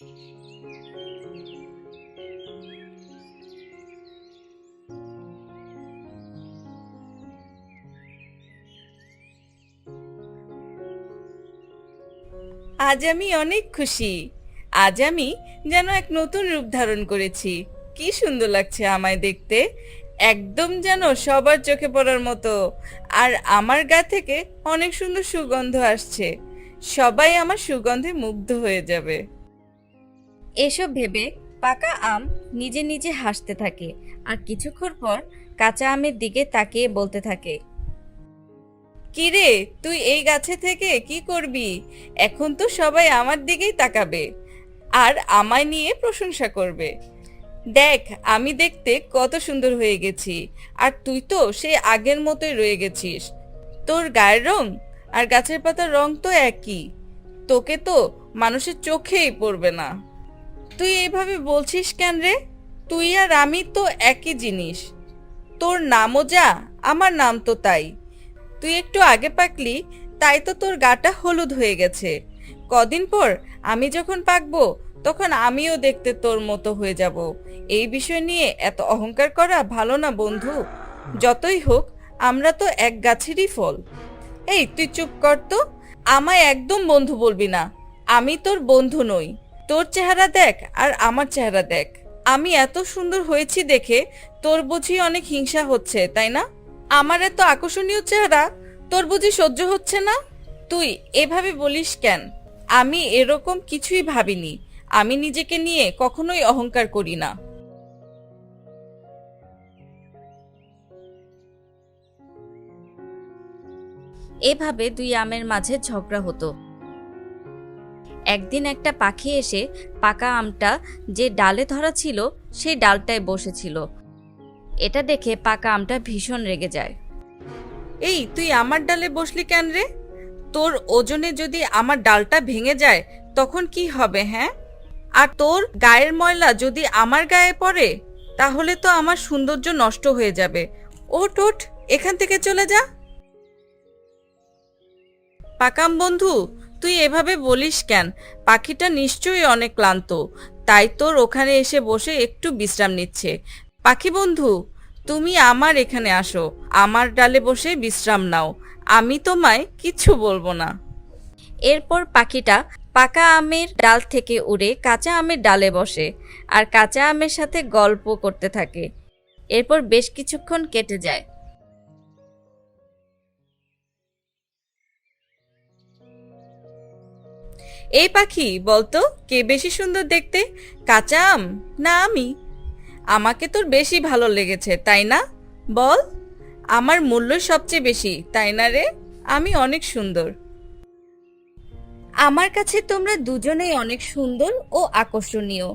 আজ আমি অনেক খুশি। আজ আমি যেন এক নতুন রূপ ধারণ করেছি। কি সুন্দর লাগছে আমায় দেখতে। একদম যেন সবার চোখে পড়ার মতো। আর আমার গা থেকে অনেক সুন্দর সুগন্ধ আসছে। সবাই আমার সুগন্ধে মুগ্ধ হয়ে যাবে। এসব ভেবে পাকা আম নিজে নিজে হাসতে থাকে আর কিছুক্ষণ পর কাঁচা আমের দিকে তাকিয়ে বলতে থাকে, কিরে, তুই এই গাছে থেকে কি করবি? এখন তো সবাই আমার দিকেই তাকাবে আর আমায় নিয়ে প্রশংসা করবে। দেখ, আমি দেখতে কত সুন্দর হয়ে গেছি আর তুই তো সে আগের মতোই রয়ে গেছিস। তোর গায়ের রং আর গাছের পাতার রং তো একই। তোকে তো মানুষের চোখেই পড়বে না। তুই এইভাবে বলছিস কেন রে? তুই আর আমি তো একই জিনিস। তোর নামও যা, আমার নাম তো তাই। তুই একটু আগে পাকলি, তাই তো তোর গাটা হলুদ হয়ে গেছে। কদিন পর আমি যখন পাকবো, তখন আমিও দেখতে তোর মতো হয়ে যাব। এই বিষয় নিয়ে এত অহংকার করা ভালো না, বন্ধু। যতই হোক, আমরা তো এক গাছেরই ফল। এই, তুই চুপ কর তো। আমায় একদম বন্ধু বলবি না। আমি তোর বন্ধু নই। তোর চেহারা দেখ আর আমার চেহারা দেখ। আমি এত সুন্দর হয়েছি দেখে তোর বুঝি অনেক হিংসা হচ্ছে, তাই না? আমার এত আকর্ষণীয় চেহারা, তোর বুঝি সহ্য হচ্ছে না? তুই এভাবে বলিস কেন? আমি এরকম কিছুই ভাবিনি। আমি নিজেকে নিয়ে কখনোই অহংকার করি না। এভাবে দুই আমের মাঝে ঝগড়া হতো। একদিন একটা পাখি এসে পাকা আমটা যে ডালে ধরা ছিল, সেই ডালটায় বসেছিল। এটা দেখে পাকা আমটা ভীষণ রেগে যায়। এই, তুই আমার ডালে বসলি কেন রে? তোর ওজনে যদি আমার ডালটা ভেঙে যায়, তখন কি হবে হ্যাঁ? আর তোর গায়ের ময়লা যদি আমার গায়ে পড়ে, তাহলে তো আমার সৌন্দর্য নষ্ট হয়ে যাবে। ওট ওঠ, এখান থেকে চলে যা। পাকাম বন্ধু তুই এভাবে বলিস কেন? পাখিটা নিশ্চয়ই অনেক ক্লান্ত। তাই তোর ওখানে এসে বসে একটু বিশ্রাম নিচ্ছে। পাখি বন্ধু, তুমি আমার এখানে আসো। আমার ডালে বসে বিশ্রাম নাও। আমি তোমায় কিচ্ছু বলব না। এরপর পাখিটা পাকা আমের ডাল থেকে উড়ে কাঁচা আমের ডালে বসে আর কাঁচা আমের সাথে গল্প করতে থাকে। এরপর বেশ কিছুক্ষণ কেটে যায়। এই পাখি বলতো, কে বেশি সুন্দর দেখতে, কাঁচা আম না আমি? আমাকে তোর বেশি ভালো লেগেছে, তাই না? বল, আমার মূল্য সবচেয়ে বেশি, তাই না রে? আমি অনেক সুন্দর। আমার কাছে তোমরা দুজনেই অনেক সুন্দর ও আকর্ষণীয়।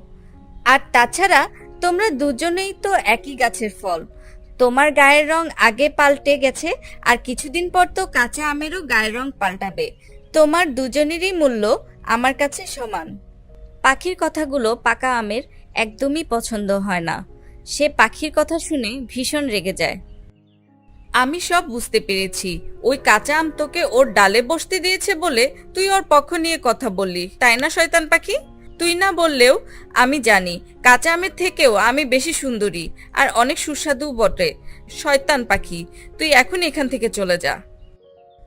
আর তাছাড়া তোমরা দুজনেই তো একই গাছের ফল। তোমার গায়ের রং আগে পাল্টে গেছে, আর কিছুদিন পর তো কাঁচা আমেরও গায়ের রং পাল্টাবে। তোমার দুজনেরই মূল্য আমার কাছে সমান। পাখির কথাগুলো পাকা আমের একদমই পছন্দ হয় না। সে পাখির কথা শুনে ভীষণ রেগে যায়। আমি সব বুঝতে পেরেছি। ওই কাঁচা আম তোকে ওর ডালে বসতে দিয়েছে বলে তুই ওর পক্ষ নিয়ে কথা বললি তাই না শয়তান পাখি? তুই না বললেও আমি জানি কাঁচা আমের থেকেও আমি বেশি সুন্দরী আর অনেক সুস্বাদু বটে। শয়তান পাখি তুই এখন এখান থেকে চলে যা।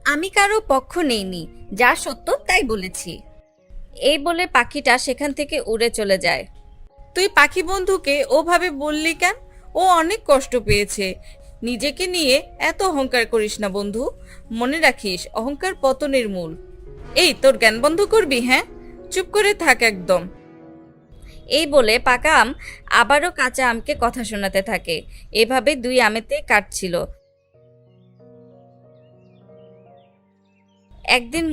আমি কারও পক্ষ নেইনি যা সত্য তাই বলেছি। এই বলে পাখিটা সেখান থেকে উড়ে চলে যায়। তুই পাখি বন্ধুকে ওভাবে বললি কেন? ও অনেক কষ্ট পেয়েছে। নিজেকে নিয়ে এত অহংকার করিস না বন্ধু। মনে রাখিস অহংকার পতনের মূল। এই তোর জ্ঞান বন্ধ করবি হ্যাঁ? চুপ করে থাক একদম। এই বলে পাকা আম আবারও কাঁচা আমকে কথা শোনাতে থাকে। এভাবে দুই আমেতে কাটছিল। একদিন